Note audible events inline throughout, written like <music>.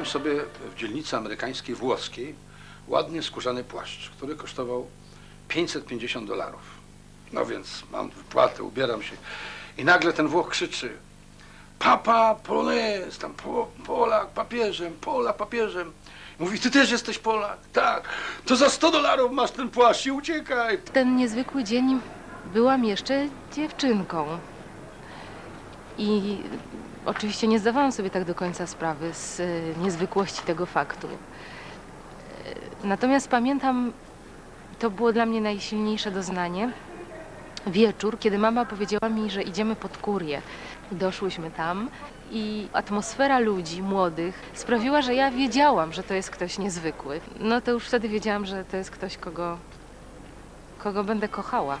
Kupowałem sobie w dzielnicy amerykańskiej włoskiej ładnie skórzany płaszcz, który kosztował 550 dolarów. No więc mam wypłatę, ubieram się i nagle ten Włoch krzyczy Papa Polonez, tam po, Polak papieżem, Polak papieżem. Mówi, ty też jesteś Polak? Tak. To za 100 dolarów masz ten płaszcz i uciekaj. W ten niezwykły dzień byłam jeszcze dziewczynką. I oczywiście nie zdawałam sobie tak do końca sprawy z e, niezwykłości tego faktu. E, Natomiast pamiętam, to było dla mnie najsilniejsze doznanie. Wieczór, kiedy mama powiedziała mi, że idziemy pod kurię. Doszłyśmy tam i atmosfera ludzi młodych sprawiła, że ja wiedziałam, że to jest ktoś niezwykły. No to już wtedy wiedziałam, że to jest ktoś, kogo kogo będę kochała.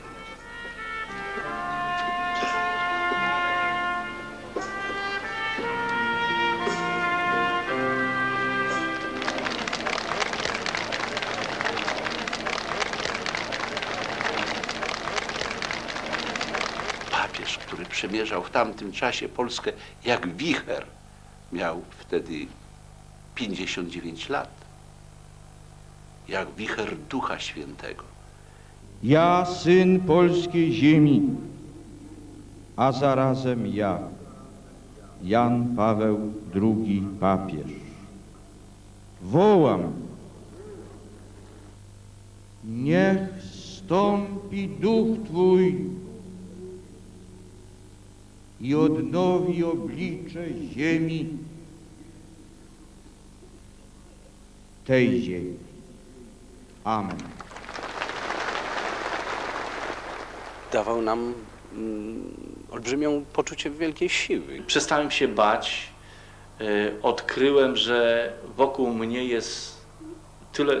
Przemierzał w tamtym czasie Polskę jak wicher, miał wtedy 59 lat. Jak wicher Ducha Świętego. Ja, syn polskiej ziemi, a zarazem ja, Jan Paweł II papież. Wołam, niech stąpi duch Twój i odnowi oblicze ziemi, tej ziemi. Amen. dawał nam mm, olbrzymią poczucie wielkiej siły. Przestałem się bać. y, Odkryłem, że wokół mnie jest tyle,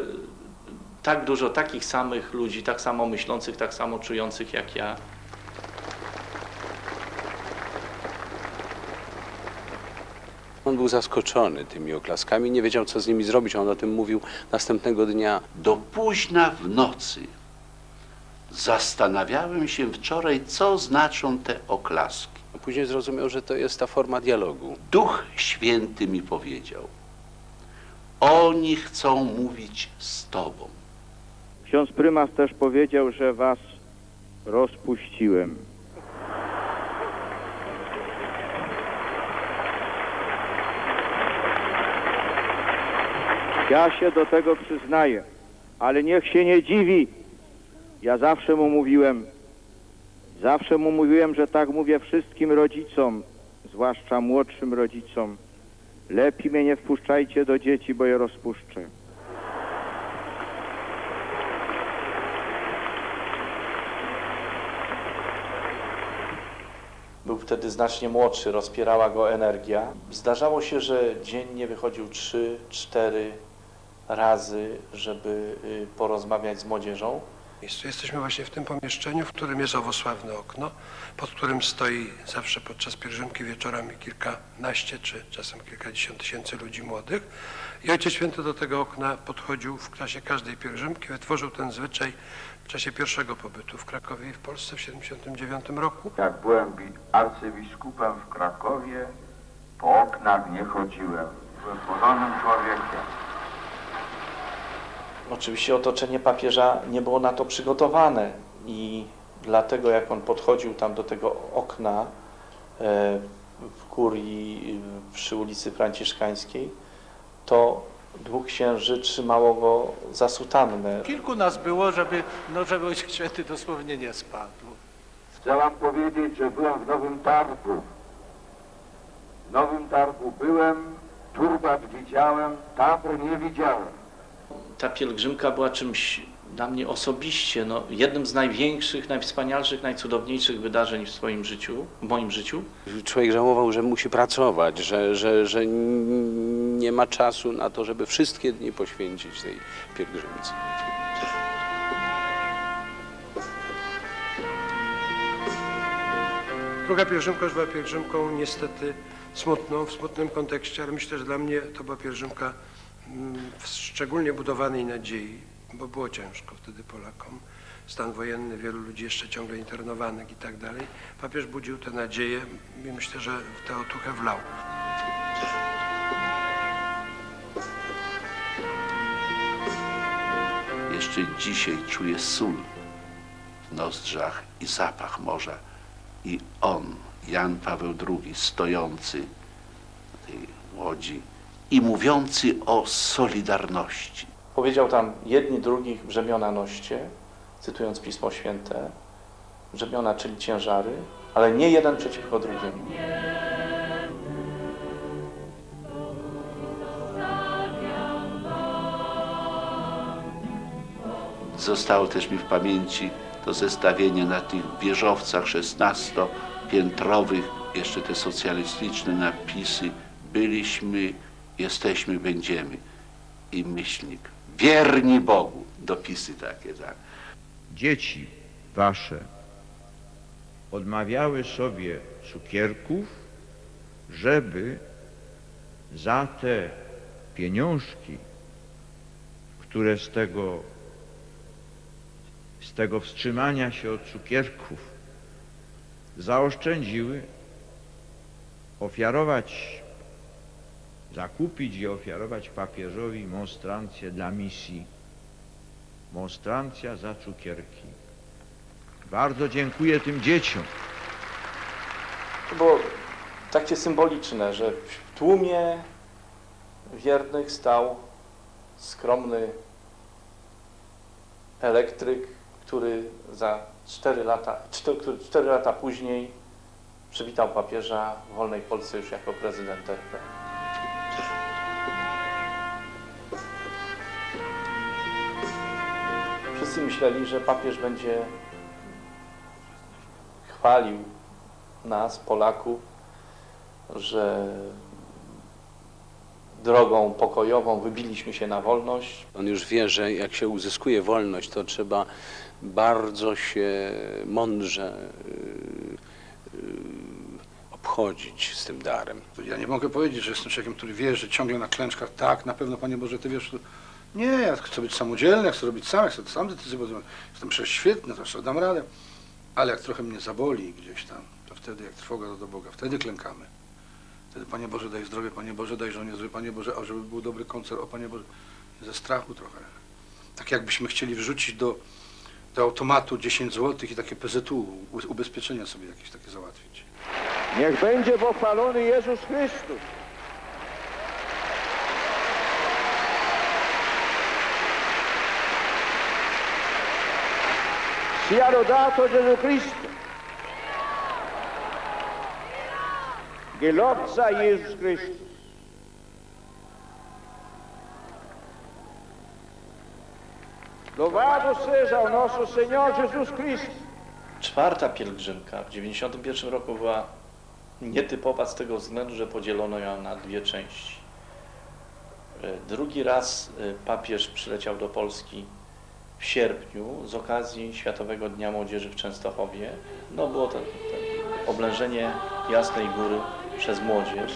tak dużo takich samych ludzi, tak samo myślących, tak samo czujących jak ja. On był zaskoczony tymi oklaskami, nie wiedział, co z nimi zrobić. On o tym mówił następnego dnia. Do późna w nocy zastanawiałem się wczoraj, co znaczą te oklaski. A Później zrozumiał, że to jest ta forma dialogu. Duch Święty mi powiedział, oni chcą mówić z Tobą. Ksiądz prymas też powiedział, że was rozpuściłem. Ja się do tego przyznaję, ale niech się nie dziwi. Ja zawsze mu mówiłem, zawsze mu mówiłem, że tak mówię wszystkim rodzicom, zwłaszcza młodszym rodzicom. Lepiej mnie nie wpuszczajcie do dzieci, bo je rozpuszczę. Był wtedy znacznie młodszy, rozpierała go energia. Zdarzało się, że dziennie wychodził 3-4 razy, żeby y, porozmawiać z młodzieżą. Jesteśmy właśnie w tym pomieszczeniu, w którym jest owo sławne okno, pod którym stoi zawsze podczas pielgrzymki wieczorami kilkanaście czy czasem kilkadziesiąt tysięcy ludzi młodych. I Ojciec Święty do tego okna podchodził w czasie każdej pielgrzymki, wytworzył ten zwyczaj w czasie pierwszego pobytu w Krakowie i w Polsce w 1979 roku. Jak byłem bi- arcybiskupem w Krakowie, po oknach nie chodziłem. Byłem porządnym człowiekiem. Oczywiście otoczenie papieża nie było na to przygotowane i dlatego jak on podchodził tam do tego okna e, w kurii e, przy ulicy Franciszkańskiej, to dwóch księży trzymało go za sutannę. Kilku nas było, żeby, no, żeby Ojciec Święty dosłownie nie spadł. Chcę wam powiedzieć, że byłem w Nowym Targu. W Nowym Targu byłem, turbat widziałem, tabor nie widziałem. Ta pielgrzymka była czymś dla mnie osobiście, no, jednym z największych, najwspanialszych, najcudowniejszych wydarzeń w swoim życiu, w moim życiu. Człowiek żałował, że musi pracować, że, że, że nie ma czasu na to, żeby wszystkie dni poświęcić tej pielgrzymce. Druga pielgrzymka już była pielgrzymką niestety smutną, w smutnym kontekście, ale myślę, że dla mnie to była pielgrzymka w szczególnie budowanej nadziei, bo było ciężko wtedy Polakom, stan wojenny, wielu ludzi jeszcze ciągle internowanych i tak dalej, papież budził te nadzieje i myślę, że tę otuchę wlał. Jeszcze dzisiaj czuję sól w nozdrzach i zapach morza. I on, Jan Paweł II, stojący na tej łodzi, i mówiący o solidarności. Powiedział tam jedni drugich brzemiona noście, cytując Pismo Święte, brzemiona, czyli ciężary, ale nie jeden przeciwko drugiemu. Zostało też mi w pamięci to zestawienie na tych wieżowcach szesnastopiętrowych, jeszcze te socjalistyczne napisy. Byliśmy, jesteśmy, będziemy. I myślnik. Wierni Bogu. Dopisy takie, tak. dzieci wasze odmawiały sobie cukierków, żeby za te pieniążki, które z tego, z tego wstrzymania się od cukierków zaoszczędziły, ofiarować, zakupić i ofiarować papieżowi monstrancję dla misji monstrancja za cukierki. Bardzo dziękuję tym dzieciom. To było takie symboliczne, że w tłumie wiernych stał skromny elektryk, który za 4 lata, czter- który 4 lata później przywitał papieża w wolnej Polsce już jako prezydent RP. Wszyscy myśleli, że papież będzie chwalił nas, Polaków, że drogą pokojową wybiliśmy się na wolność. On już wie, że jak się uzyskuje wolność, to trzeba bardzo się mądrze y, y, obchodzić z tym darem. Ja nie mogę powiedzieć, że jestem człowiekiem, który wierzy ciągle na klęczkach. Tak, na pewno, Panie Boże, Ty wiesz. Nie, ja chcę być samodzielny, ja chcę robić sam, ja chcę sam decyzję podejmować. Jestem przecież świetny, zawsze dam radę. Ale jak trochę mnie zaboli gdzieś tam, to wtedy jak trwoga do Boga, wtedy klękamy. Wtedy, Panie Boże, daj zdrowie, Panie Boże, daj żonie zdrowie, Panie Boże, a żeby był dobry koncert, o Panie Boże, ze strachu trochę. Tak jakbyśmy chcieli wrzucić do, do automatu 10 zł i takie PZU, ubezpieczenia sobie jakieś takie załatwić. Niech będzie pochwalony Jezus Chrystus. Sia lodato Gesù Cristo. Gelobt sei Jesus Christus. Seja o nosso Senhor Jesus Cristo. Czwarta pielgrzymka w 91 roku była nietypowa z tego względu, że podzielono ją na dwie części. E, Drugi raz e, papież przyleciał do Polski w sierpniu z okazji Światowego Dnia Młodzieży w Częstochowie. No było to, to oblężenie Jasnej Góry przez młodzież.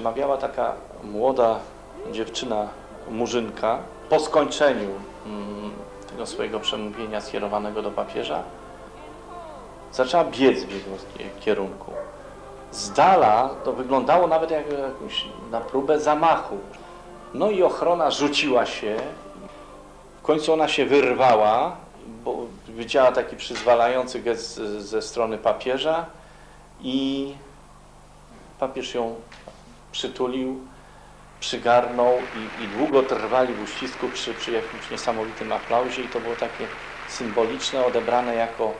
Przemawiała taka młoda dziewczyna, murzynka. Po skończeniu mm, tego swojego przemówienia skierowanego do papieża, zaczęła biec w jego kierunku. Z dala to wyglądało nawet jak jakąś, na próbę zamachu. No i ochrona rzuciła się. W końcu ona się wyrwała, bo widziała taki przyzwalający gest ze- strony papieża i papież ją przytulił, przygarnął i, i długo trwali w uścisku przy, przy jakimś niesamowitym aplauzie i to było takie symboliczne, odebrane jako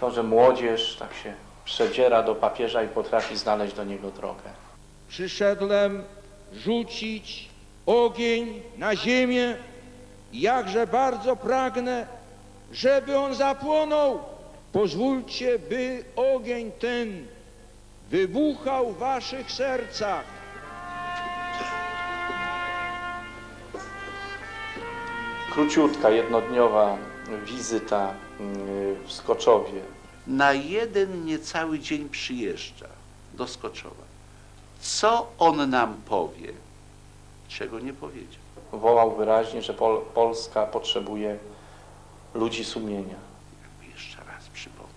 to, że młodzież tak się przedziera do papieża i potrafi znaleźć do niego drogę. Przyszedłem rzucić ogień na ziemię. Jakże bardzo pragnę, żeby on zapłonął. Pozwólcie, by ogień ten wybuchał w waszych sercach. Króciutka, jednodniowa wizyta mm, w Skoczowie. Na jeden niecały dzień przyjeżdża do Skoczowa. Co on nam powie, czego nie powiedział? Wołał wyraźnie, że Pol Polska potrzebuje ludzi sumienia. Jeszcze raz przypomnę.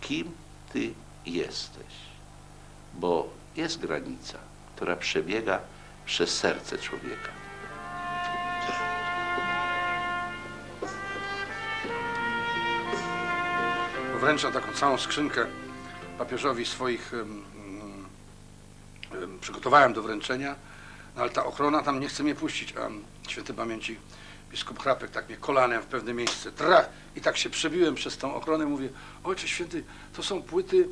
Kim ty jesteś? Bo jest granica, która przebiega przez serce człowieka. Wręczam taką całą skrzynkę papieżowi swoich em, em, em, przygotowałem do wręczenia, no ale ta ochrona tam nie chce mnie puścić, a święty pamięci biskup Chrapek tak mnie kolanem w pewne miejsce trach i tak się przebiłem przez tą ochronę mówię, ojcze święty, to są płyty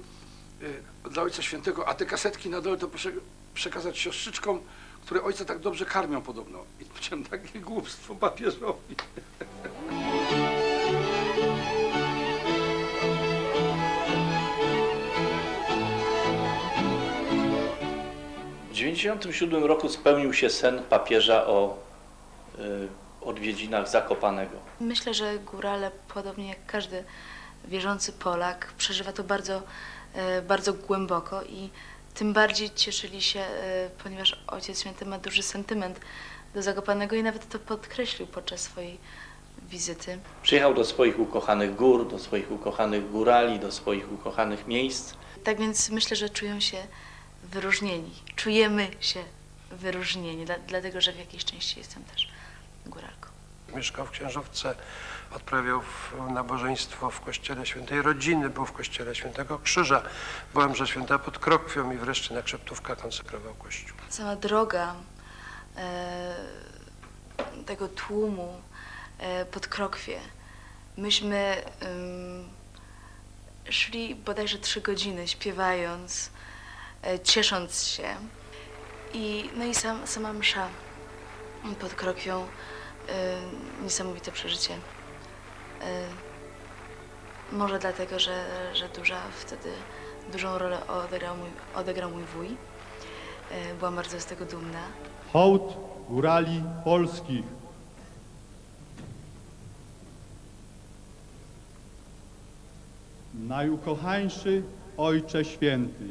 e, dla ojca świętego, a te kasetki na dole to proszę przekazać siostrzyczkom, które ojca tak dobrze karmią podobno. I powiedziałem takie głupstwo papieżowi. W 1997 roku spełnił się sen papieża o y, odwiedzinach Zakopanego. Myślę, że górale, podobnie jak każdy wierzący Polak, przeżywa to bardzo, e, bardzo głęboko i tym bardziej cieszyli się, e, ponieważ Ojciec Święty ma duży sentyment do Zakopanego i nawet to podkreślił podczas swojej wizyty. Przyjechał do swoich ukochanych gór, do swoich ukochanych górali, do swoich ukochanych miejsc. Tak więc myślę, że czują się wyróżnieni. Czujemy się wyróżnieni, dla, dlatego że w jakiejś części jestem też góralką. Mieszkał w Księżówce, odprawiał nabożeństwo w kościele świętej Rodziny, był w kościele świętego Krzyża, byłem msza święta pod Krokwią i wreszcie na Krzeptówkach konsekrował kościół. Sama droga e, tego tłumu e, pod Krokwie. Myśmy ym, szli bodajże trzy godziny śpiewając, e, ciesząc się. I, no i sam, sama msza pod Krokwią, e, niesamowite przeżycie. E, może dlatego, że, że duża wtedy dużą rolę odegrał mój, odegrał mój wuj. E, Byłam bardzo z tego dumna. Hołd górali polskich. Najukochańszy Ojcze Święty,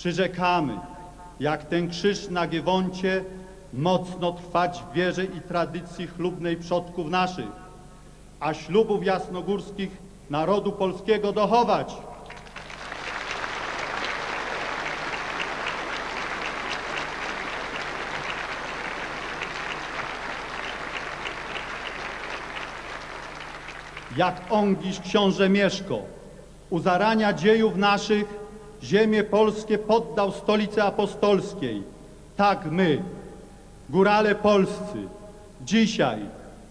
przyrzekamy, jak ten krzyż na Giewoncie, mocno trwać w wierze i tradycji chlubnej przodków naszych, a ślubów jasnogórskich narodu polskiego dochować. jak ongiś książę Mieszko, u zarania dziejów naszych ziemię polskie poddał stolicy apostolskiej. Tak my, górale polscy, dzisiaj,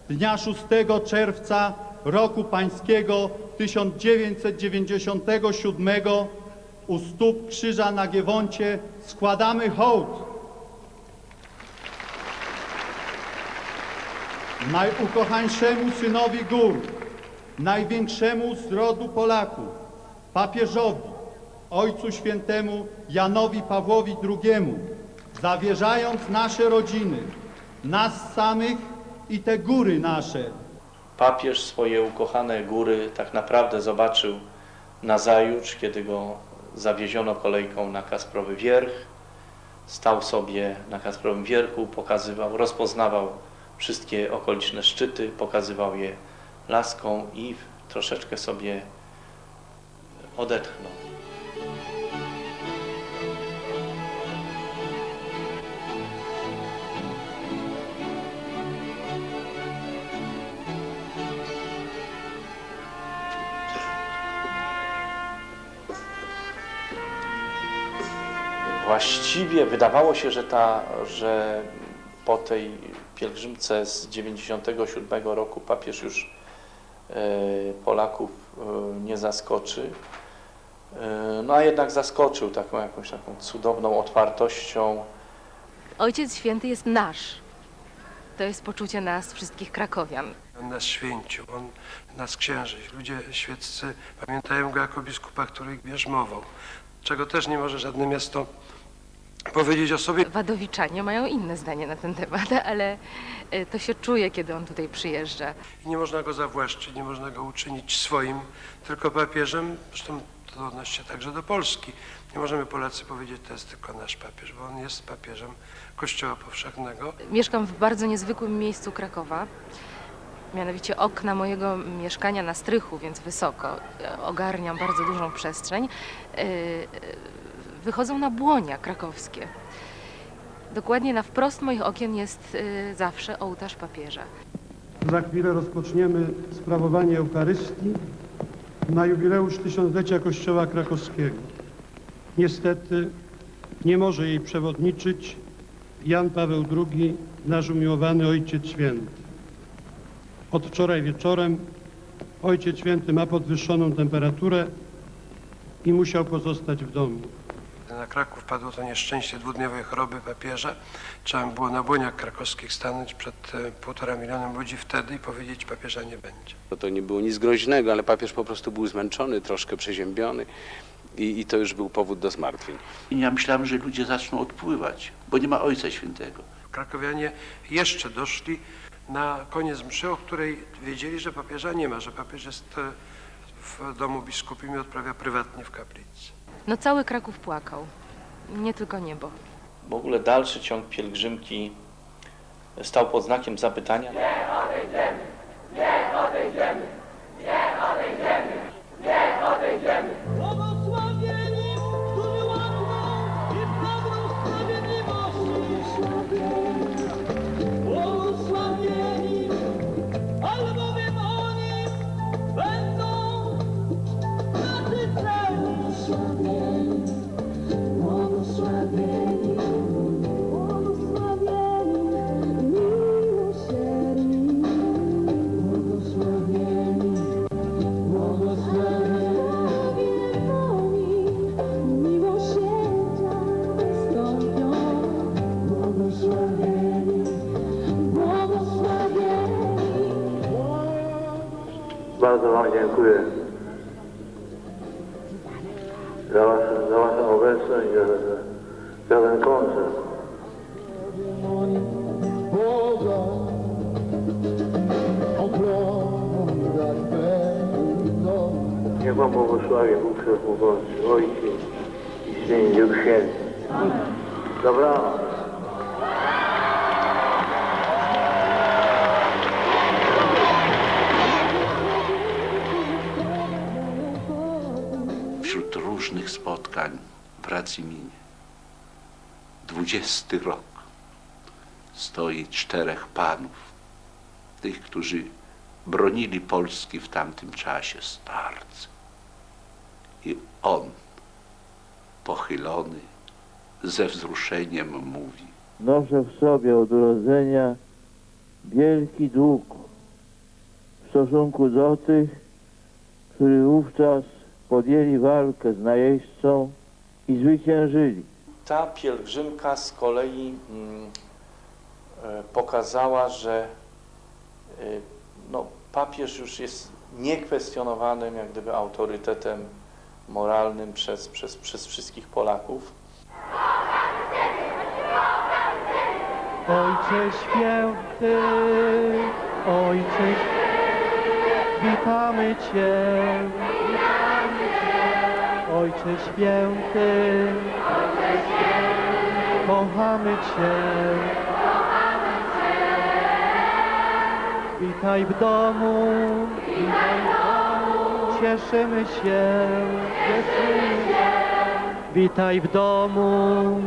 dnia 6 czerwca roku pańskiego 1997 u stóp krzyża na Giewoncie składamy hołd najukochańszemu synowi gór, największemu z rodu Polaków, papieżowi, Ojcu Świętemu Janowi Pawłowi II, zawierzając nasze rodziny, nas samych i te góry nasze, Papież swoje ukochane góry tak naprawdę zobaczył nazajutrz, kiedy go zawieziono kolejką na Kasprowy Wierch. Stał sobie na Kasprowym Wierchu, pokazywał, rozpoznawał wszystkie okoliczne szczyty, pokazywał je laską i troszeczkę sobie odetchnął. Właściwie wydawało się, że, ta, że po tej pielgrzymce z 97 roku papież już e, Polaków e, nie zaskoczy. E, No a jednak zaskoczył taką jakąś taką cudowną otwartością. Ojciec Święty jest nasz. To jest poczucie nas, wszystkich krakowian. On nas święcił, on nas księży. Ludzie świeccy pamiętają go jako biskupa, który ich bierzmował, czego też nie może żadne miasto powiedzieć o sobie. Wadowiczanie mają inne zdanie na ten temat, <laughs> ale e, to się czuje, kiedy on tutaj przyjeżdża. Nie można go zawłaszczyć, nie można go uczynić swoim, tylko papieżem. Zresztą to odnosi się także do Polski. Nie możemy Polacy powiedzieć, to jest tylko nasz papież, bo on jest papieżem Kościoła Powszechnego. Mieszkam w bardzo niezwykłym miejscu Krakowa. Mianowicie okna mojego mieszkania na strychu, więc wysoko. e, Ogarniam bardzo dużą przestrzeń. e, e, Wychodzą na błonia krakowskie. Dokładnie na wprost moich okien jest e, zawsze ołtarz papieża. Za chwilę rozpoczniemy sprawowanie Eucharystii na jubileusz tysiąclecia Kościoła Krakowskiego. Niestety nie może jej przewodniczyć Jan Paweł II, nasz umiłowany Ojciec Święty. Od wczoraj wieczorem Ojciec Święty ma podwyższoną temperaturę i musiał pozostać w domu. Na Kraków padło to nieszczęście dwudniowej choroby papieża. Trzeba było na błoniach krakowskich stanąć przed e, półtora milionem ludzi wtedy i powiedzieć, papieża nie będzie. To, to nie było nic groźnego, ale papież po prostu był zmęczony, troszkę przeziębiony i, i to już był powód do zmartwień. I ja myślałem, że ludzie zaczną odpływać, bo nie ma Ojca Świętego. Krakowianie jeszcze doszli na koniec mszy, o której wiedzieli, że papieża nie ma, że papież jest e, w domu biskupim i odprawia prywatnie w kaplicy. No cały Kraków płakał, nie tylko niebo. W ogóle dalszy ciąg pielgrzymki stał pod znakiem zapytania. Błogosławieni, Bardzo Wam dziękuję za, w Radziminie. Dwudziesty rok stoi czterech panów, tych, którzy bronili Polski w tamtym czasie, starcy. I on, pochylony, ze wzruszeniem mówi, Noszę w sobie od urodzenia wielki dług w stosunku do tych, którzy wówczas podjęli walkę z najeźdźcą i zwyciężyli. Ta pielgrzymka z kolei mm, e, pokazała, że e, no, papież już jest niekwestionowanym jak gdyby autorytetem moralnym przez, przez, przez wszystkich Polaków. Ojcze Święty, Ojcze witamy Cię. Ojcze Święty, kochamy Cię. Witaj w domu, cieszymy się, cieszymy się. Witaj w domu.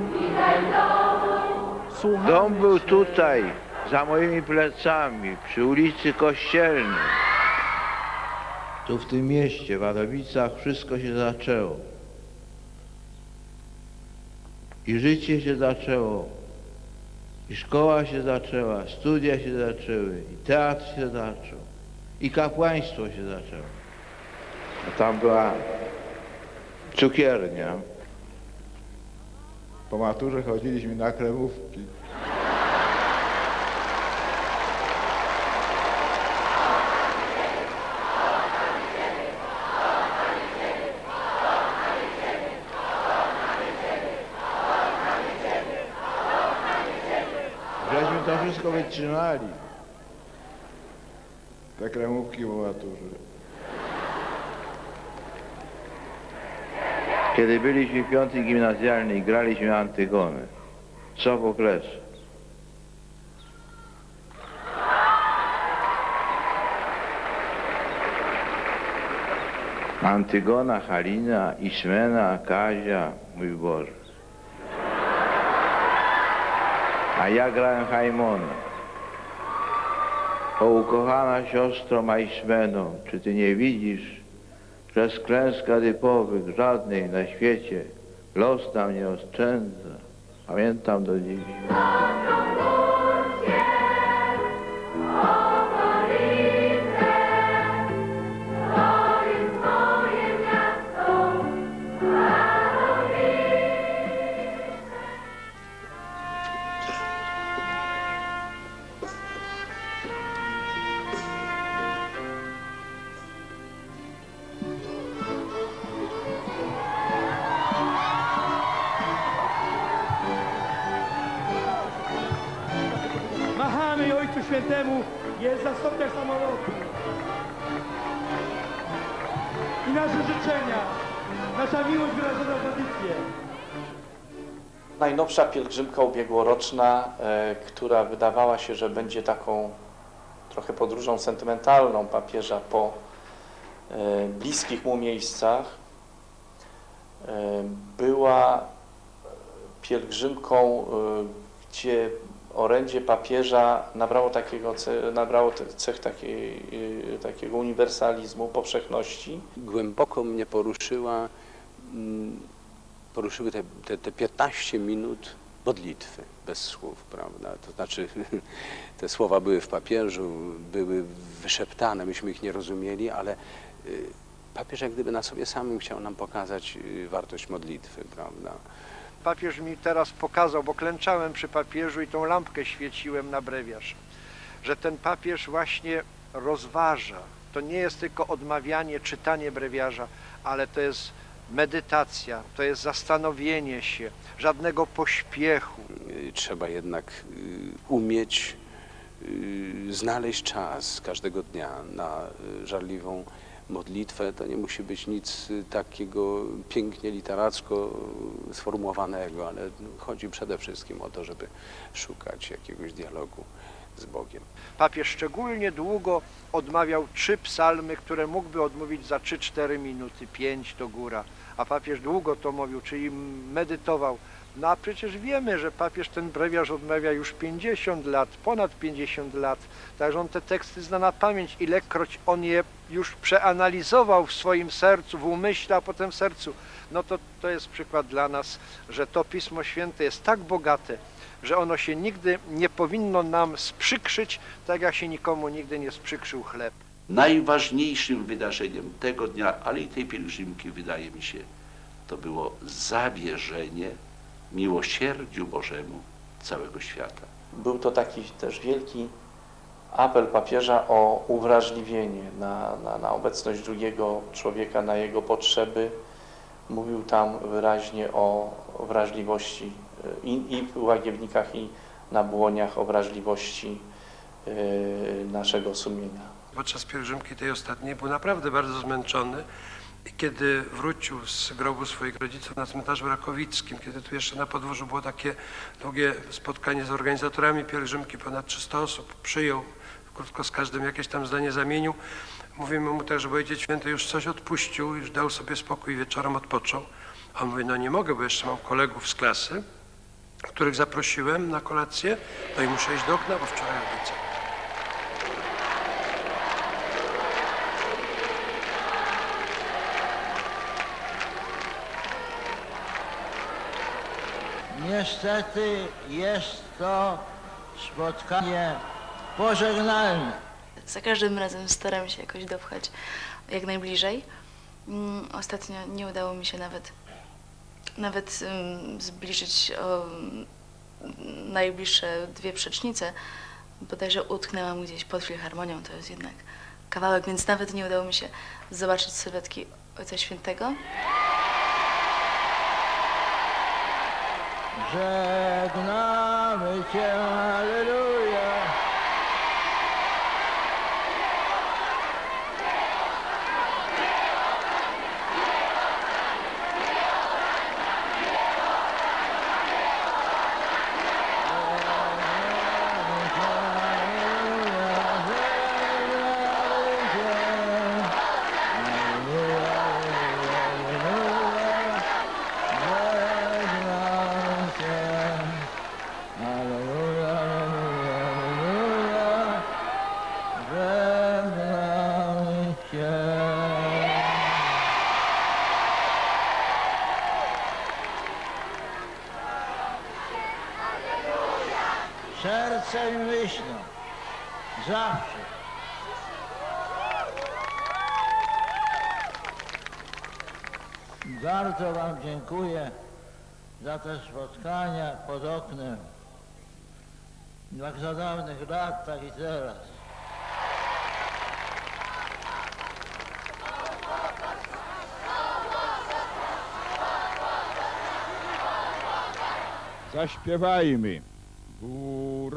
Słuchamy Dom był Cię. tutaj, za moimi plecami, przy ulicy Kościelnej. Tu w tym mieście, w Wadowicach, wszystko się zaczęło. I życie się zaczęło. I szkoła się zaczęła, studia się zaczęły, i teatr się zaczął, i kapłaństwo się zaczęło. A tam była cukiernia. Po maturze chodziliśmy na kremówki. to Te kremówki w maturze. Kiedy byliśmy w piątej gimnazjalnej, graliśmy Antygonę. Sofokles. Antygona, Halina, Ismena, Kazia, mój Boże. A ja grałem Hajmona. O ukochana siostro Majsmeno, czy ty nie widzisz, że z klęska typowych żadnej na świecie los nam nie oszczędza. Pamiętam do dziś. Najnowsza pielgrzymka ubiegłoroczna, e, która wydawała się, że będzie taką trochę podróżą sentymentalną papieża po e, bliskich mu miejscach, e, była pielgrzymką, gdzie orędzie papieża nabrało, takiego, nabrało cech takiej, takiego uniwersalizmu, powszechności. Głęboko mnie poruszyła, poruszyły te, te, te 15 minut modlitwy bez słów, prawda? To znaczy <laughs> te słowa były w papieżu, były wyszeptane, myśmy ich nie rozumieli, ale y, papież jak gdyby na sobie samym chciał nam pokazać y, wartość modlitwy, prawda? Papież mi teraz pokazał, bo klęczałem przy papieżu i tą lampkę świeciłem na brewiarz, że ten papież właśnie rozważa. To nie jest tylko odmawianie, czytanie brewiarza, ale to jest medytacja, to jest zastanowienie się, żadnego pośpiechu. Y, Trzeba jednak y, umieć y, znaleźć czas każdego dnia na żarliwą modlitwę. To nie musi być nic takiego pięknie literacko sformułowanego, ale no, chodzi przede wszystkim o to, żeby szukać jakiegoś dialogu z Bogiem. Papież szczególnie długo odmawiał trzy psalmy, które mógłby odmówić za 3-4 minuty, 5 to góra. A papież długo to mówił, czyli medytował. No a przecież wiemy, że papież ten brewiarz odmawia już 50 lat, ponad 50 lat. Także on te teksty zna na pamięć. Ilekroć on je już przeanalizował w swoim sercu, w umyśle, a potem w sercu. No to to jest przykład dla nas, że to Pismo Święte jest tak bogate, że ono się nigdy nie powinno nam sprzykrzyć, tak jak się nikomu nigdy nie sprzykrzył chleb. Najważniejszym wydarzeniem tego dnia, ale i tej pielgrzymki, wydaje mi się, to było zawierzenie miłosierdziu Bożemu całego świata. Był to taki też wielki apel papieża o uwrażliwienie na, na, na obecność drugiego człowieka, na jego potrzeby. Mówił tam wyraźnie o, wrażliwości y, i, i w łagiewnikach, i na błoniach, o wrażliwości y, naszego sumienia. Podczas pielgrzymki tej ostatniej był naprawdę bardzo zmęczony i kiedy wrócił z grobu swoich rodziców na cmentarzu rakowickim, kiedy tu jeszcze na podwórzu było takie długie spotkanie z organizatorami pielgrzymki, ponad 300 osób, przyjął, krótko z każdym jakieś tam zdanie zamienił. Mówimy mu też, że Ojciec Święty już coś odpuścił, już dał sobie spokój, wieczorem odpoczął. A on mówi, no nie mogę, bo jeszcze mam kolegów z klasy, których zaprosiłem na kolację, no i muszę iść do okna, bo wczoraj obiecałem. Niestety jest to spotkanie pożegnalne. Za każdym razem staram się jakoś dopchać jak najbliżej. Mm, Ostatnio nie udało mi się nawet nawet ym, zbliżyć o mm, najbliższe dwie przecznice. Bodajże utknęłam gdzieś pod filharmonią, to jest jednak kawałek, więc nawet nie udało mi się zobaczyć sylwetki Ojca Świętego. Żegnamy Cię, Alleluja. Za te spotkania pod oknem. Jak za dawnych lat, tak i teraz. Zaśpiewajmy. Góralu,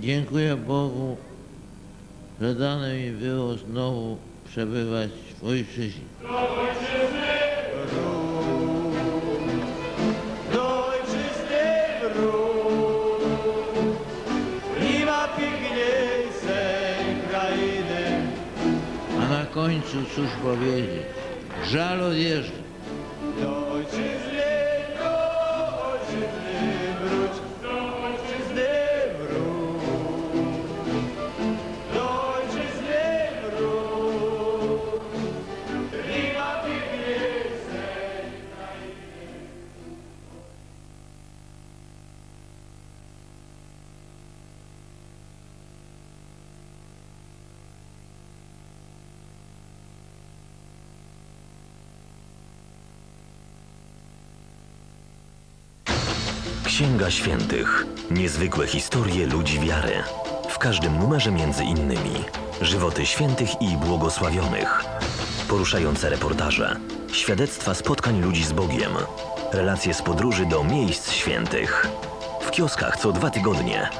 Dziękuję Bogu, że dane mi było znowu przebywać w ojczyźnie. A na końcu cóż powiedzieć? Żal odjeżdża. Do ojczyzny, Księga Świętych. Niezwykłe historie ludzi wiary. W każdym numerze między innymi żywoty świętych i błogosławionych, poruszające reportaże, świadectwa spotkań ludzi z Bogiem, relacje z podróży do miejsc świętych. W kioskach co dwa tygodnie.